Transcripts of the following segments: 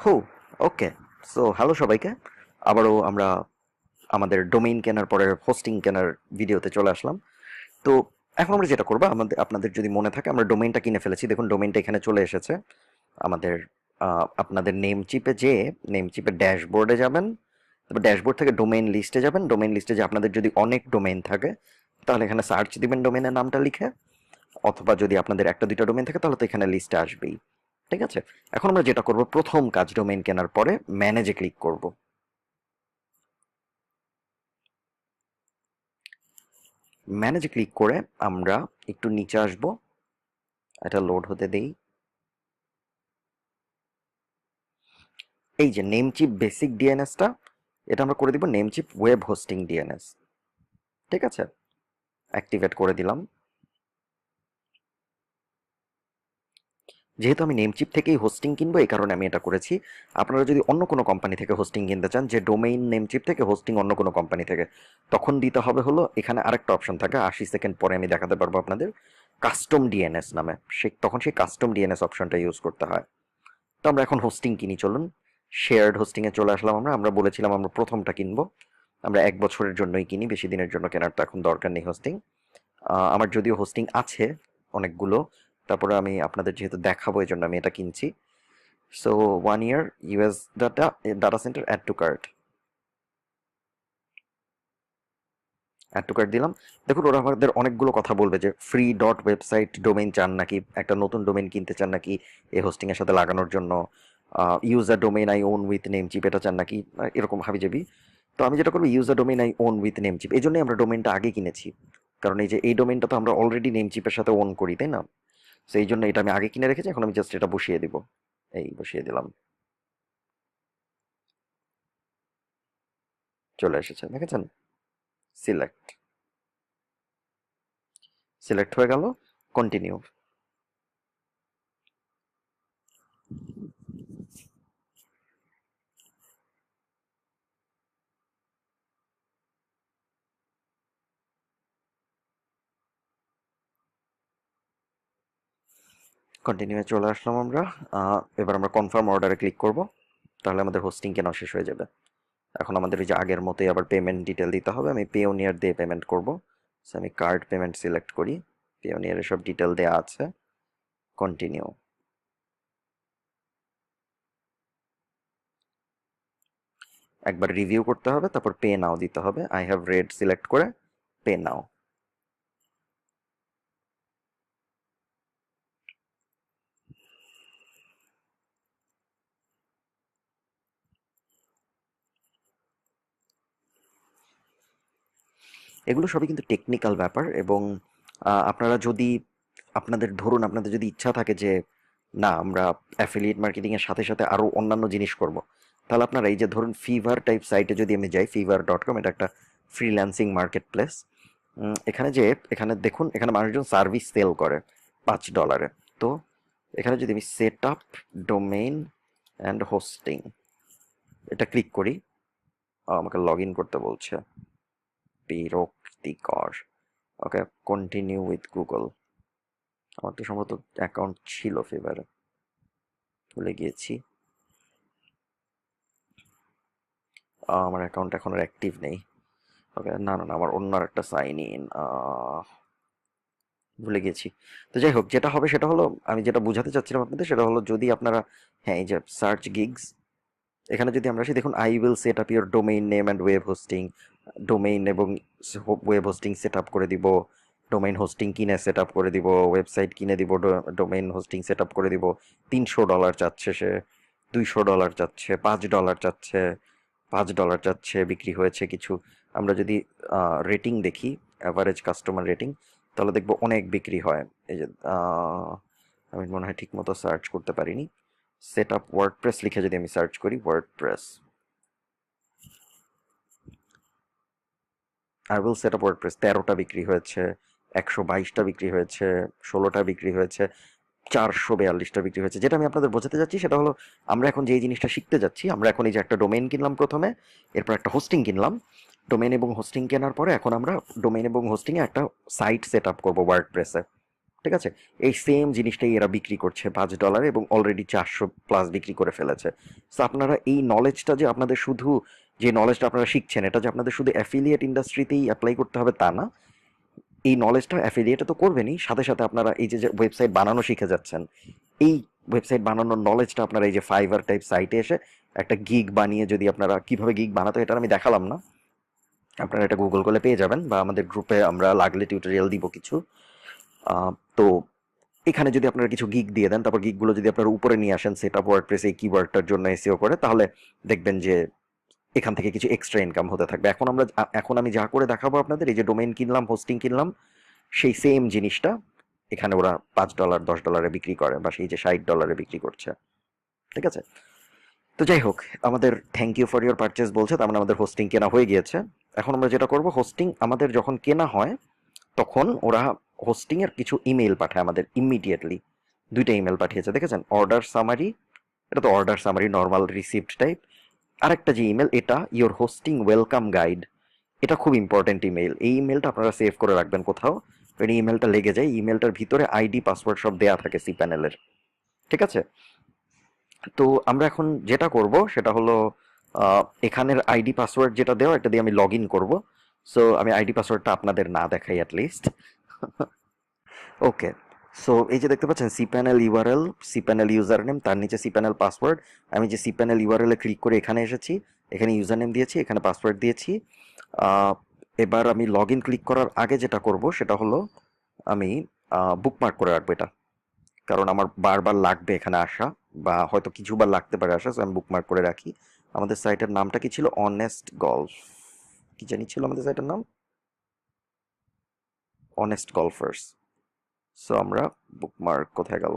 হো okay so hello সবাইকে। আবারও আমরা আমাদের ডোমেইন কেনার পরে হোস্টিং কেনার ভিডিওতে চলে আসলাম। তো, এখন আমরা যেটা করব, আমাদের, আপনাদের যদি মনে থাকে, আমরা ডোমেইনটা কিনে ফেলেছি। দেখুন ডোমেইনটা এখানে চলে এসেছে। আমাদের আপনাদের নেম চিপে যে নেম চিপে ড্যাশবোর্ডে যাবেন। তারপর ড্যাশবোর্ড থেকে ডোমেইন লিস্টে যাবেন। ডোমেইন লিস্টে যে আপনাদের যদি অনেক ডোমেইন থাকে, তাহলে এখানে সার্চ দিবেন ডোমেইনের নামটা লিখে। অথবা যদি আপনাদের একটা দুইটা ডোমেইন থাকে, তাহলে তো এখানে লিস্টে আসবেই। ঠিক আছে? এখন আমরা যেটা করব, প্রথম কাজ ডোমেইন কেনার পরে ম্যানেজে ক্লিক করব। ম্যানেজে ক্লিক করে আমরা একটু নিচে আসব। এটা লোড হতে দেই। এই যে নেমচিপ বেসিক ডিএনএসটা এটা আমরা করে দিব নেমচিপ ওয়েব হোস্টিং ডিএনএস ঠিক আছে? অ্যাক্টিভেট করে দিলাম। যেহেতু আমি নেমচিপ থেকেই হোস্টিং কিনবো, এই কারণে আমি এটা করেছি। আপনারা যদি অন্য কোনো কোম্পানি থেকে হোস্টিং কিনতে চান, যে ডোমেইন নেমচিপ থেকে হোস্টিং অন্য কোনো কোম্পানি থেকে, তখন দিতে হবে হলো, এখানে আরেকটা অপশন থাকে, আশি সেকেন্ড পরে আমি দেখাতে পারব আপনাদের কাস্টম ডিএনএস নামে। সে, তখন সেই কাস্টম ডিএনএস অপশনটা ইউজ করতে হয়। তো আমরা এখন হোস্টিং কিনি, চলুন। শেয়ার্ড হোস্টিংয়ে চলে আসলাম আমরা আমরা বলেছিলাম আমরা প্রথমটা কিনবো। আমরা এক বছরের জন্যই কিনি, বেশি দিনের জন্য কেনার তো এখন দরকার নেই হোস্টিং আমার যদিও হোস্টিং আছে অনেকগুলো তারপরে আমি আপনাদের যেহেতু দেখাবো এই জন্য আমি এটা কিনছি। So one year US data data centre add to cart add to cart দিলাম। দেখুন, ওরা আমাদের অনেকগুলো কথা বলবে যে ফ্রি ডট ওয়েবসাইট ডোমেইন চান নাকি, একটা নতুন ডোমেইন কিনতে চান নাকি এই হোস্টিংয়ের সাথে লাগানোর জন্য user domain I own with Namecheap এটা চান নাকি এরকম হাবি যাবি তো আমি যেটা করব user domain I own with Namecheap এই জন্যই আমরা ডোমেনটা আগে কিনেছি। কারণ এই যে, এই ডোমেনটা তো আমরা অলরেডি নেম চিপের সাথে ওন করি, তাই না? তো এই জন্য এটা আমি আগে কিনে রেখেছি, এখন আমি জাস্ট এটা বসিয়ে দিব। এই বসিয়ে দিলাম। চলে এসেছে, দেখেছেন? সিলেক্ট সিলেক্ট হয়ে গেল কন্টিনিউ কন্টিনিউ চলে আসলাম আমরা। এবার আমরা কনফার্ম অর্ডারে ক্লিক করব। তাহলে আমাদের হোস্টিং কেনা শেষ হয়ে যাবে। এখন আমাদের ওই যে আগের মতোই আবার পেমেন্ট ডিটেল দিতে হবে। আমি পেওনিয়ার দিয়ে পেমেন্ট করব। সো আমি কার্ড পেমেন্ট সিলেক্ট করি। পেওনিয়ারের সব ডিটেল দেওয়া আছে। কন্টিনিউ একবার রিভিউ করতে হবে, তারপর পে নাও দিতে হবে। আই হ্যাভ রেড সিলেক্ট করে পে নাও এগুলো সবই কিন্তু টেকনিক্যাল ব্যাপার এবং আপনারা যদি, আপনাদের ধরুন আপনাদের যদি ইচ্ছা থাকে যে, না, আমরা অ্যাফিলিয়েট মার্কেটিংয়ের সাথে সাথে আরও অন্যান্য জিনিস করব, তাহলে আপনারা এই যে ধরুন ফিভার টাইপ সাইটে যদি আমি যাই ফিভার ডট কম এটা একটা ফ্রিল্যান্সিং মার্কেট প্লেস এখানে যে, এখানে দেখুন, এখানে মানুষজন সার্ভিস সেল করে পাঁচ ডলারে তো, এখানে যদি আমি set up domain and hosting এটা ক্লিক করি, আমাকে লগ ইন করতে বলছে বিরক্তিকর ওকে কন্টিনিউ উইথ গুগল আমার তো সম্ভবত অ্যাকাউন্ট ছিল ফিভারে ভুলে গিয়েছি। আমার অ্যাকাউন্ট এখন আর অ্যাক্টিভ নেই। ওকে না না না, আমার অন্য একটা সাইন ইন ভুলে গেছি তো যাই হোক, যেটা হবে সেটা হলো, আমি যেটা বোঝাতে চাচ্ছিলাম আপনাদের, সেটা হলো যদি আপনারা হ্যাঁ এই যে সার্চ গিগস এখানে যদি আমরা আসি, দেখুন I will set up your domain name and web hosting domain এবং ওয়েব হোস্টিং সেট আপ করে দিব ডোমেইন হোস্টিং কিনে সেট আপ করে দিব ওয়েবসাইট কিনে দিব ডোমেইন হোস্টিং সেট আপ করে দিব, তিনশো ডলার চাচ্ছে সে, দুইশো ডলার চাচ্ছে পাঁচ ডলার চাচ্ছে পাঁচ ডলার চাচ্ছে বিক্রি হয়েছে কিছু। আমরা যদি রেটিং দেখি অ্যাভারেজ কাস্টমার রেটিং তাহলে দেখব অনেক বিক্রি হয়। এই যে আমি মনে হয় ঠিক মতো সার্চ করতে পারিনি। সেট আপ ওয়ার্ড প্রেস লিখে যদি আমি সার্চ করি WordPress I will set up WordPress তেরোটা বিক্রি হয়েছে, একশো বাইশটা বিক্রি হয়েছে, ষোলোটা বিক্রি হয়েছে, চারশো বিয়াল্লিশটা বিক্রি হয়েছে। যেটা আমি আপনাদের বোঝাতে যাচ্ছি সেটা হলো, আমরা এখন যে জিনিসটা শিখতে যাচ্ছি, আমরা এখন এই যে একটা ডোমেন কিনলাম প্রথমে, এরপর একটা হোস্টিং কিনলাম। ডোমেন এবং হোস্টিং কেনার পরে এখন আমরা ডোমেন এবং হোস্টিংয়ে একটা সাইট সেট আপ করব ওয়ার্ড প্রেসে ঠিক আছে? এই সেম জিনিসটাই এরা বিক্রি করছে পাঁচ ডলার এবং অলরেডি চারশো প্লাস বিক্রি করে ফেলেছে। সো আপনারা এই নলেজটা যে আপনাদের শুধু যে নলেজটা আপনারা শিখছেন, এটা যে আপনাদের শুধু অ্যাফিলিয়েট ইন্ডাস্ট্রিতেই অ্যাপ্লাই করতে হবে তা না। এই নলেজটা অ্যাফিলিয়েটে তো করবেনই, সাথে সাথে আপনারা এই যে ওয়েবসাইট বানানো শিখে যাচ্ছেন, এই ওয়েবসাইট বানানোর নলেজটা আপনারা এই যে ফাইবার টাইপ সাইটে এসে একটা গিগ বানিয়ে যদি আপনারা, কীভাবে গিগ বানাতে এটা আমি দেখালাম না। আপনারা এটা গুগল করলে পেয়ে যাবেন বা আমাদের গ্রুপে আমরা লাগলে টিউটোরিয়াল দিব কিছু। তো এখানে যদি আপনারা কিছু গিগ দিয়ে দেন, তারপর গিগগুলো যদি আপনারা উপরে নিয়ে আসেন সেট আপ ওয়ার্ডপ্রেস এই কিওয়ার্ডটার জন্য এসিও করে, তাহলে দেখবেন যে এখান থেকে কিছু এক্সট্রা ইনকাম হতে থাকবে। এখন আমরা এখন আমি যা করে দেখাবো আপনাদের, এই যে ডোমেইন কিনলাম হোস্টিং কিনলাম, সেই সেম জিনিসটা এখানে ওরা পাঁচ ডলার দশ ডলারে বিক্রি করে, বা সেই যে ষাট ডলারে বিক্রি করছে। ঠিক আছে? তো যাই হোক, আমাদের thank you for your purchase বলছে, তার মানে আমাদের হোস্টিং কেনা হয়ে গিয়েছে। এখন আমরা যেটা করব হোস্টিং আমাদের যখন কেনা হয়, তখন ওরা হোস্টিং এর কিছু ইমেল পাঠায় আমাদের ইমিডিয়েটলি দুইটা ইমেল পাঠিয়েছে, দেখেছেন? অর্ডার সামারি এটা তো order summary normal received type আরেকটা যে ইমেল এটা ইওর হোস্টিং ওয়েলকাম গাইড এটা খুব ইম্পর্টেন্ট ইমেল এই ইমেলটা আপনারা সেভ করে রাখবেন কোথাও। এই ইমেলটা লেগে যায় ইমেলটার ভিতরে আইডি পাসওয়ার্ড সব দেয়া থাকে সি প্যানেলের ঠিক আছে? তো আমরা এখন যেটা করব, সেটা হলো এখানের আইডি পাসওয়ার্ড যেটা দেওয়া, এটা দিয়ে আমি লগ ইন করব। সো আমি আইডি পাসওয়ার্ডটা আপনাদের না দেখাই অ্যাট লিস্ট ওকে সো এই যে দেখতে পাচ্ছেন cPanel URL cPanel user name তার নিচে সি প্যানেল পাসওয়ার্ড আমি যে সি প্যানেল ইউআরএল এ ক্লিক করে এখানে এসেছি, এখানে ইউজার নেম দিয়েছি, এখানে পাসওয়ার্ড দিয়েছি। এবার আমি লগ ইন ক্লিক করার আগে যেটা করব, সেটা হলো আমি বুকমার্ক করে রাখব এটা। কারণ আমার বারবার লাগবে এখানে আসা, বা হয়তো কিছুবার লাগতে পারে আসা সো আমি বুকমার্ক করে রাখি। আমাদের সাইটের নামটা কি ছিল? অনেস্ট গলফ কি জানি ছিল আমাদের সাইটের নাম? অনেস্ট গল্ফার্স সো আমরা বুকমার্ক কোথায় গেল?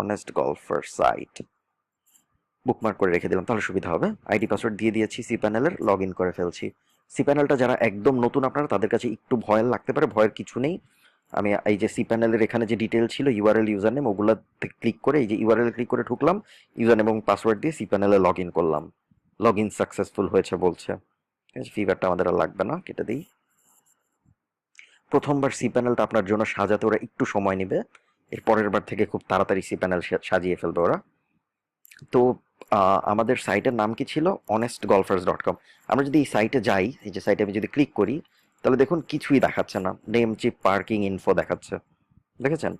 অনেস্ট গল্ফার সাইট বুকমার্ক করে রেখে দিলাম, তাহলে সুবিধা হবে। আইডি পাসওয়ার্ড দিয়ে দিয়েছি সি প্যানেলের লগ ইন করে ফেলছি। সি প্যানেলটা যারা একদম নতুন আপনারা, তাদের কাছে একটু ভয় লাগতে পারে, ভয়ের কিছু নেই। আমি এই যে সি প্যানেলের এখানে যে ডিটেল ছিল ইউআরএল ইউজার নেম ওগুলো ক্লিক করে, এই যে ইউআরএল ক্লিক করে ঢুকলাম ইউজার এবং পাসওয়ার্ড দিয়ে সি প্যানেলে লগ ইন করলাম। লগ ইন সাকসেসফুল হয়েছে বলছে। ঠিক আছে ফিগারটা আমাদের আর লাগবে না, কেটে দিই। প্রথমবার সি প্যানেলটা আপনার জন্য সাজাতে ওরা একটু সময় নেবে। এর পরের বার থেকে খুব তাড়াতাড়ি সি প্যানেল সাজিয়ে ফেলবে ওরা। তো আমাদের সাইটের নাম কি ছিল? অনেস্ট গলফার্স ডট কম আমরা যদি এই সাইটে যাই, এই যে সাইটে আমি যদি ক্লিক করি, তাহলে দেখুন কিছুই দেখাচ্ছে না। নেম, চিপ, পার্কিং ইনফো দেখাচ্ছে। দেখেছেন?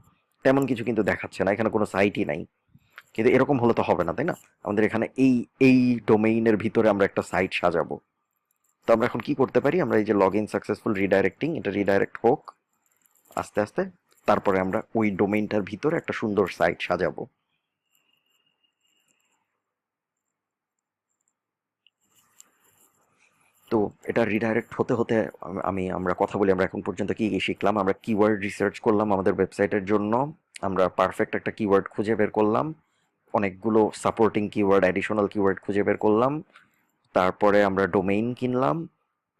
তেমন কিছু কিন্তু দেখাচ্ছে না। এখানে কোনো সাইটই নাই। কিন্তু এরকম হলে তো হবে না, তাই না? আমাদের এখানে এই এই ডোমেইনের ভিতরে আমরা একটা সাইট সাজাবো। তো আমরা এখন কি করতে পারি? আমরা এই যে লগ ইন সাকসেসফুল রিডাইরেক্টিং এটা রিডাইরেক্ট হোক, আস্তে আস্তে। তারপরে আমরা ওই ডোমেইনটার ভিতরে একটা সুন্দর সাইট সাজাবো। তো এটা রিডাইরেক্ট হতে হতে আমি আমরা কথা বলি, আমরা এখন পর্যন্ত কি শিখলাম? আমরা কিওয়ার্ড রিসার্চ করলাম আমাদের ওয়েবসাইটের জন্য। আমরা পারফেক্ট একটা কিওয়ার্ড খুঁজে বের করলাম। অনেকগুলো সাপোর্টিং কিওয়ার্ড অ্যাডিশনাল কিওয়ার্ড খুঁজে বের করলাম। তারপরে আমরা ডোমেইন কিনলাম,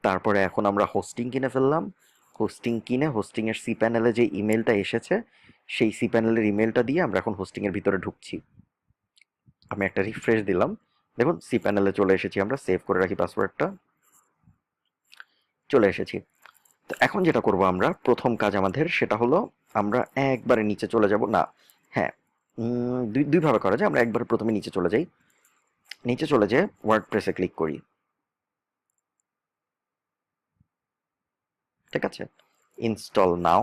তারপরে এখন আমরা হোস্টিং কিনে ফেললাম। হোস্টিং কিনে হোস্টিংয়ের সি প্যানেলে যে ইমেলটা এসেছে, সেই সি প্যানেলের ইমেলটা দিয়ে আমরা এখন হোস্টিংয়ের ভিতরে ঢুকছি। আমি একটা রিফ্রেশ দিলাম। দেখুন সি প্যানেলে চলে এসেছি আমরা সেভ করে রাখি পাসওয়ার্ডটা চলে এসেছি। তো এখন যেটা করব আমরা, প্রথম কাজ আমাদের সেটা হলো, আমরা একবারে নিচে চলে যাব। না হ্যাঁ দুইভাবে করা যায়। আমরা একবারে প্রথমে নিচে চলে যাই। নিচে চলে যেয়ে ওয়ার্ড প্রেসে ক্লিক করি। ঠিক আছে? Install now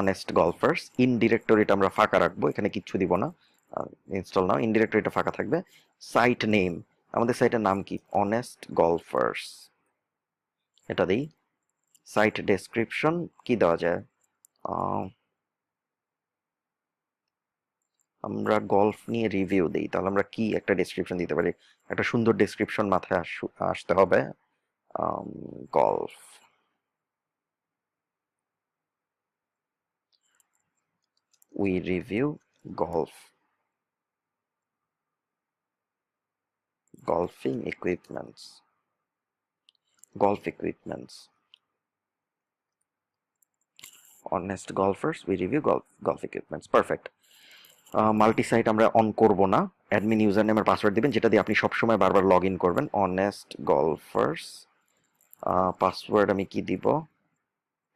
honest golfers in ডিরেক্টরিটা আমরা ফাঁকা রাখব, এখানে কিচ্ছু দিব না। ইনস্টল নাও ইন ডিরেক্টরিটা ফাঁকা থাকবে। সাইট নেম আমাদের সাইটের নাম কি? অনেস্ট গলফার্স এটা দিই। সাইট ডেসক্রিপশন কি দেওয়া যায়? আমরা গল্ফ নিয়ে রিভিউ দিই, তাহলে আমরা কি একটা ডিসক্রিপশন দিতে পারি? একটা সুন্দর ডিসক্রিপশন মাথায় আসতে হবে golf. We review golf. Golfing equipments golf equipments honest golfers we review golf golf equipments perfect multi site আমরা অন করব না। অ্যাডমিন ইউজার নেমের পাসওয়ার্ড দিবেন, যেটা দিয়ে আপনি সবসময় বারবার লগ ইন করবেন অনেস্ট গলফার্স পাসওয়ার্ড আমি কি দিব?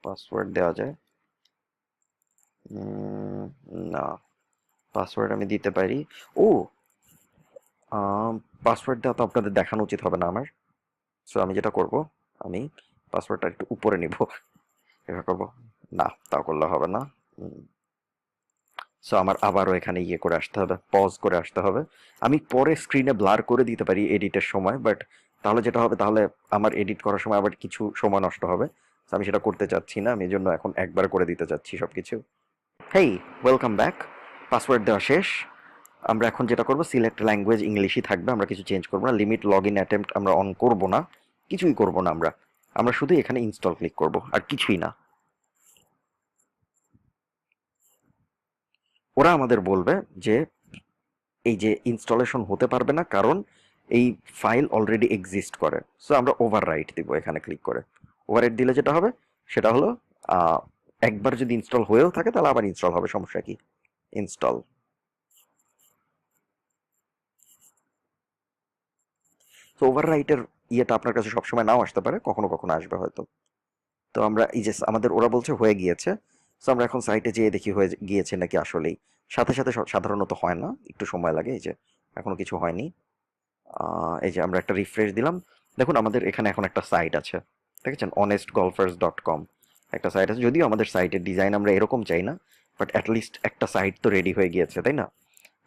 পাসওয়ার্ড দেওয়া যায়। না পাসওয়ার্ড আমি দিতে পারি। ও পাসওয়ার্ড দেওয়া তো আপনাদের দেখানো উচিত হবে না আমার। সো আমি যেটা করব, আমি পাসওয়ার্ডটা একটু উপরে নিব। এভাবে করব। না তা করলে হবে না। সো আমার আবারও এখানে ইয়ে করে আসতে হবে পজ করে আসতে হবে। আমি পরে স্ক্রিনে ব্লার করে দিতে পারি এডিটের সময় বাট তাহলে যেটা হবে, তাহলে আমার এডিট করার সময় আবার কিছু সময় নষ্ট হবে। আমি সেটা করতে চাচ্ছি না, আমি জন্য এখন একবার করে দিতে চাচ্ছি সব কিছু হেই ওয়েলকাম ব্যাক পাসওয়ার্ড দেওয়া শেষ। আমরা এখন যেটা করব সিলেক্ট ল্যাঙ্গুয়েজ ইংলিশই থাকবে, আমরা কিছু চেঞ্জ করব না লিমিট লগ ইন অ্যাটেম্প্ট আমরা অন করব না, কিছুই করব না আমরা। আমরা শুধু এখানে ইনস্টল ক্লিক করব, আর কিছুই না। ওরা আমাদের বলবে যে এই যে ইনস্টলেশন হতে পারবে না কারণ এই ফাইল অলরেডি এক্সিস্ট করে। সো আমরা ওভার রাইট দিব এখানে ক্লিক করে। ওভাররাইট দিলে যেটা হবে? সেটা হলো একবার যদি ইনস্টল হয়েও থাকে তাহলে আবার ইনস্টল হবে। সমস্যা কি? ইনস্টল তো ওভার রাইটের ইয়েটা আপনার কাছে সবসময় নাও আসতে পারে। কখনো কখনো আসবে হয়তো। তো আমরা এই যে আমাদের, ওরা বলছে হয়ে গিয়েছে। তো আমরা এখন সাইটে যেয়ে দেখি হয়ে গিয়েছে নাকি আসলেই। সাথে সাথে সাধারণত হয় না, একটু সময় লাগে, এই যে এখনও কিছু হয়নি। এই যে আমরা একটা রিফ্রেশ দিলাম। দেখুন, আমাদের এখানে এখন একটা সাইট আছে, দেখেছেন? অনেস্ট গলফার্স ডট কম একটা সাইট আছে, যদিও আমাদের সাইটের ডিজাইন আমরা এরকম চাই না বাট অ্যাটলিস্ট একটা সাইট তো রেডি হয়ে গিয়েছে, তাই না?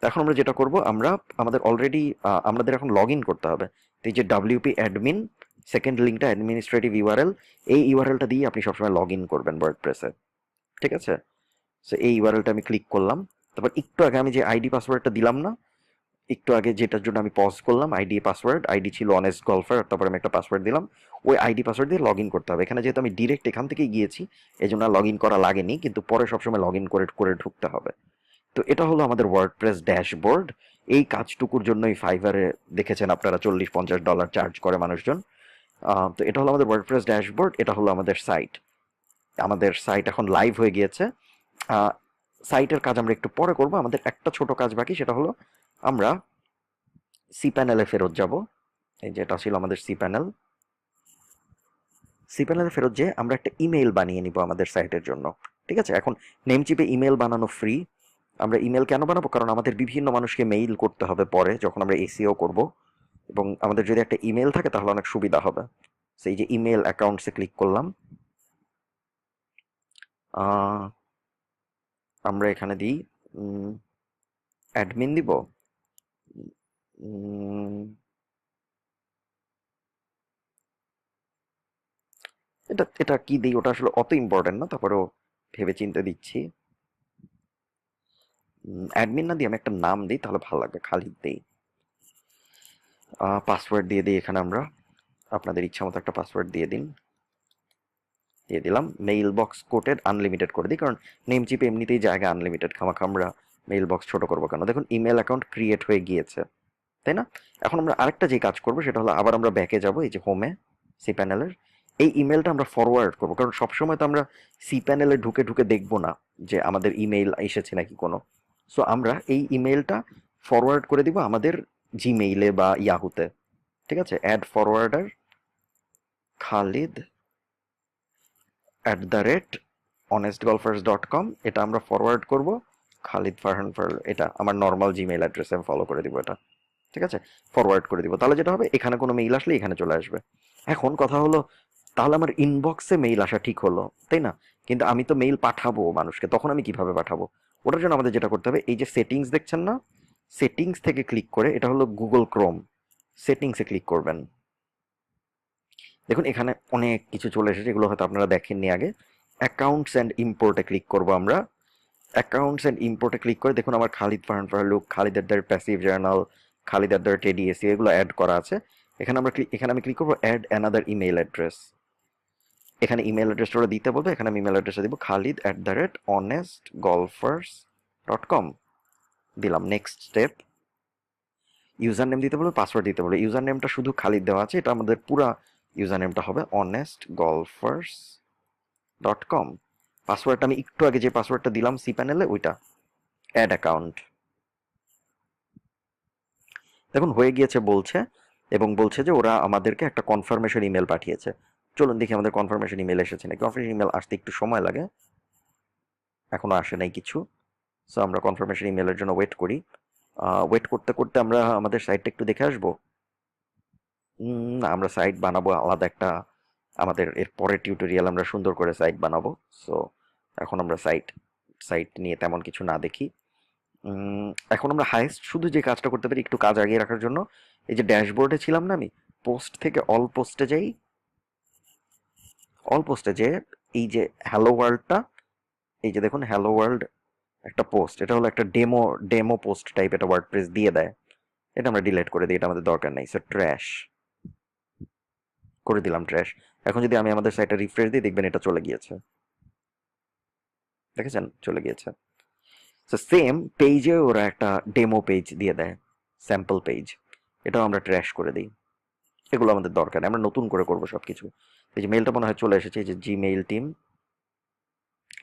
এখন আমরা যেটা করব, আমরা, আমাদের অলরেডি আমাদের এখন লগ করতে হবে। এই যে ডাব্লিউপি অ্যাডমিন সেকেন্ড লিঙ্কটা অ্যাডমিনিস্ট্রেটিভ ইউআরএল এই ইউআরএলটা দিয়ে আপনি সবসময় লগ ইন করবেন ওয়ার্ডপ্রেসে ঠিক আছে? সো এই ইউআরএলটা আমি ক্লিক করলাম। তারপর একটু আগে আমি যে আইডি পাসওয়ার্ডটা দিলাম না, একটু আগে যেটার জন্য আমি পজ করলাম আইডি পাসওয়ার্ড আইডি ছিল অনেস্ট গলফার তারপরে আমি একটা পাসওয়ার্ড দিলাম। ওই আইডি পাসওয়ার্ড দিয়ে লগ করতে হবে। এখানে যেহেতু আমি ডিরেক্ট এখান থেকেই গিয়েছি এই জন্য লগ করা লাগেনি, কিন্তু পরে সবসময় লগ ইন করে করে ঢুকতে হবে। তো এটা হলো আমাদের ওয়ার্ডপ্রেস ড্যাশবোর্ড এই কাজটুকুর জন্যই ফাইভারে দেখেছেন আপনারা চল্লিশ, পঞ্চাশ ডলার চার্জ করে মানুষজন। তো এটা হলো আমাদের ওয়ার্ড ওয়ার্ডপ্রেস ড্যাশবোর্ড এটা হলো আমাদের সাইট আমাদের সাইট এখন লাইভ হয়ে গিয়েছে। সাইটের কাজ আমরা একটু পরে করব। আমাদের একটা ছোট কাজ বাকি, সেটা হলো আমরা সি প্যানেলে ফেরত যাব। এই যে এটা ছিল আমাদের সি প্যানেল সি প্যানেলে ফেরত যেয়ে আমরা একটা ইমেল বানিয়ে নিব আমাদের সাইটের জন্য। ঠিক আছে? এখন নেমচিপে ইমেল বানানো ফ্রি আমরা ইমেল কেন বানাবো? কারণ আমাদের বিভিন্ন মানুষকে মেইল করতে হবে পরে, যখন আমরা এসিও করব। এবং আমাদের যদি একটা ইমেল থাকে, তাহলে অনেক সুবিধা হবে। সেই যে ইমেল অ্যাকাউন্টসে ক্লিক করলাম। আমরা এখানে দিই অ্যাডমিন দিব। এটা এটা কি দিই? ওটা আসলে অত ইম্পর্টেন্ট না, তারপরেও ভেবে চিন্তে দিচ্ছি অ্যাডমিন না দিয়ে আমি একটা নাম দিই, তাহলে ভালো লাগবে খালিদ দিই। পাসওয়ার্ড দিয়ে দিই এখানে আমরা। আপনাদের ইচ্ছা মতো একটা পাসওয়ার্ড দিয়ে দিন। দিয়ে দিলাম। মেইল বক্স কোটেড আনলিমিটেড করে দিই, কারণ নেম চিপে এমনিতেই জায়গা আনলিমিটেড খামাখা আমরা মেইল বক্স ছোট করব কেন? দেখুন ইমেল অ্যাকাউন্ট ক্রিয়েট হয়ে গিয়েছে, তাই না? এখন আমরা আরেকটা যে কাজ করব, সেটা হলো আবার আমরা ব্যাকে যাব, এই যে হোমে সি প্যানেলের এই ইমেলটা আমরা ফরওয়ার্ড করব, কারণ সবসময় তো আমরা সি প্যানেলে ঢুকে ঢুকে দেখব না যে আমাদের ইমেইল এসেছে নাকি কোনো। সো আমরা এই ইমেলটা ফরওয়ার্ড করে দিব আমাদের জিমেইলে বা ইয়াহুতে ঠিক আছে? Add forwarder Khalid at the rate honest golfers dot com এটা আমরা ফরওয়ার্ড করব। খালিদ ফারহান ফার, এটা আমার নর্মাল জিমেইল অ্যাড্রেসে আমি ফলো করে দিব এটা। ঠিক আছে? ফরওয়ার্ড করে দিব। তাহলে যেটা হবে, এখানে কোনো মেইল আসলে এখানে চলে আসবে। এখন কথা হলো, তাহলে আমার ইনবক্সে মেইল আসা ঠিক হলো, তাই না? কিন্তু আমি তো মেইল পাঠাবো মানুষকে, তখন আমি কীভাবে পাঠাবো? ওটার জন্য আমাদের যেটা করতে হবে, এই যে সেটিংস দেখছেন না? সেটিংস থেকে ক্লিক করে, এটা হলো গুগল ক্রোম সেটিংসে ক্লিক করবেন। দেখুন, এখানে অনেক কিছু চলে এসেছে, এগুলো হয়তো আপনারা দেখেননি আগে। অ্যাকাউন্টস অ্যান্ড ইম্পোর্টে ক্লিক করব আমরা। অ্যাকাউন্টস অ্যান্ড ইম্পোর্টে ক্লিক করে দেখুন, আমার Khalid Farhan ফারলুক Khalid other passive journal Khalid other টেডিএসি এগুলো অ্যাড করা আছে। এখানে আমরা এখানে আমি ক্লিক করব অ্যাড অ্যানাদার ইমেল অ্যাড্রেস এখানে ইমেল অ্যাড্রেসটা ওরা দিতে বলবে, এখানে আমি ইমেল অ্যাড্রেসটা দিব, Khalid at the rate honest golfers dot com দিলাম নেক্সট স্টেপ ইউজার নেম দিতে বলবে পাসওয়ার্ড দিতে বলবে। ইউজার নেমটা শুধু খালিদ দেওয়া আছে, এটা আমাদের পুরা ইউজার নেমটা হবে অনেস্ট গলফার্স ডট কম পাসওয়ার্ডটা আমি একটু আগে যে পাসওয়ার্ডটা দিলাম সি প্যানেলে ওইটা। অ্যাড অ্যাকাউন্ট দেখুন, হয়ে গিয়েছে, বলছে, এবং বলছে যে ওরা আমাদেরকে একটা কনফার্মেশন ইমেল পাঠিয়েছে। চলুন দেখি আমাদের কনফার্মেশন ইমেল এসেছে নাকি। কনফার্মেশন ইমেল আসতে একটু সময় লাগে। এখনও আসে নাই কিছু। সো আমরা কনফার্মেশন ইমেলের জন্য ওয়েট করি। ওয়েট করতে করতে আমরা আমাদের সাইটটা একটু দেখে আসব। আমরা সাইট বানাবো আলাদা একটা, আমাদের এর পরের টিউটোরিয়াল আমরা সুন্দর করে সাইট বানাবো। সো এখন আমরা সাইট সাইট নিয়ে তেমন কিছু না দেখি। এখন আমরা হাইস্ট শুধু যে কাজটা করতে পারি একটু কাজ আগিয়ে রাখার জন্য, এই যে ড্যাশবোর্ডে ছিলাম না আমি পোস্ট থেকে অল পোস্টে যাই অল পোস্টে যে এই যে হ্যালো ওয়ার্ল্ডটা এই যে দেখুন হ্যালো ওয়ার্ল্ড একটা পোস্ট এটা হলো একটা ডেমো ডেমো পোস্ট টাইপ এটা ওয়ার্ডপ্রেস দিয়ে দেয়। এটা আমরা ডিলেট করে দিই, এটা আমাদের দরকার নেই সো ট্র্যাশ করে দিলাম ট্র্যাশ এখন যদি আমি আমাদের সাইটটা রিফ্রেশ দিই, দেখবেন এটা চলে গিয়েছে। দেখেছেন? চলে গিয়েছে। সো সেম পেজে ওরা একটা ডেমো পেজ দিয়ে দেয় স্যাম্পল পেজ এটাও আমরা ট্র্যাশ করে দিই। এগুলো আমাদের দরকার। আমরা নতুন করে করব সব কিছু এই যে মেলটা মনে হয় চলে এসেছে, এই যে জিমেইল টিম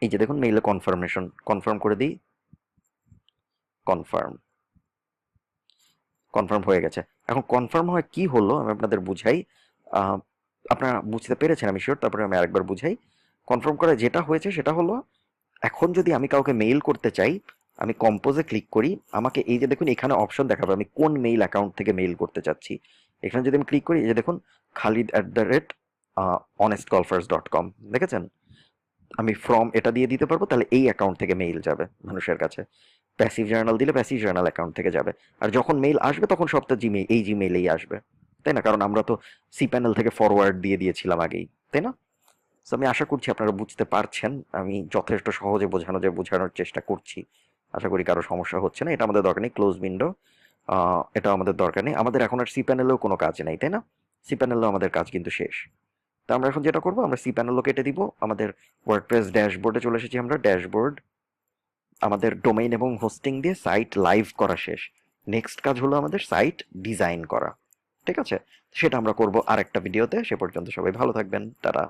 এই যে দেখুন মেইলে কনফার্মেশন কনফার্ম করে দিই। কনফার্ম কনফার্ম হয়ে গেছে। এখন কনফার্ম হয় কি হলো, আমি আপনাদের বুঝাই। আপনারা বুঝতে পেরেছেন আমি শিওর তারপরে আমি আরেকবার বুঝাই। কনফার্ম করা যেটা হয়েছে সেটা হলো, এখন যদি আমি কাউকে মেইল করতে চাই, আমি কম্পোজে ক্লিক করি, আমাকে এই যে দেখুন এখানে অপশন দেখাবে, আমি কোন মেইল অ্যাকাউন্ট থেকে মেইল করতে চাচ্ছি। এখানে যদি আমি ক্লিক করি, এই যে দেখুন Khalid at the rate honest golfers dot com দেখেছেন? আমি ফ্রম এটা দিয়ে দিতে পারব, তাহলে এই অ্যাকাউন্ট থেকে মেইল যাবে মানুষের কাছে। প্যাসিভ জার্নাল দিলে প্যাসিভ জার্নাল অ্যাকাউন্ট থেকে যাবে। আর যখন মেইল আসবে, তখন সবটা জিমেইল এই জিমেইলেই আসবে। তাই না? কারণ আমরা তো সি প্যানেল থেকে ফরওয়ার্ড দিয়ে দিয়েছিলাম আগেই, তাই না? তো আমি আশা করছি আপনারা বুঝতে পারছেন। আমি যথেষ্ট সহজে বোঝানো যায়, বোঝানোর চেষ্টা করছি। আশা করি কারও সমস্যা হচ্ছে না। এটা আমাদের দরকার নেই ক্লোজ উইন্ডো এটা আমাদের দরকার নেই। আমাদের এখন আর সি প্যানেলেও কোনো কাজ নেই, তাই না? সি প্যানেলেও আমাদের কাজ কিন্তু শেষ। তো আমরা এখন যেটা করব, আমরা সি প্যানেলও কেটে দিব। আমাদের ওয়ার্ডপ্রেস ড্যাশবোর্ডে চলে এসেছি আমরা ড্যাশবোর্ড আমাদের ডোমেইন এবং হোস্টিং দিয়ে সাইট লাইভ করা শেষ। নেক্সট কাজ হলো আমাদের সাইট ডিজাইন করা। ঠিক আছে? সেটা আমরা করব আরেকটা ভিডিওতে। সে পর্যন্ত সবাই ভালো থাকবেন। তারা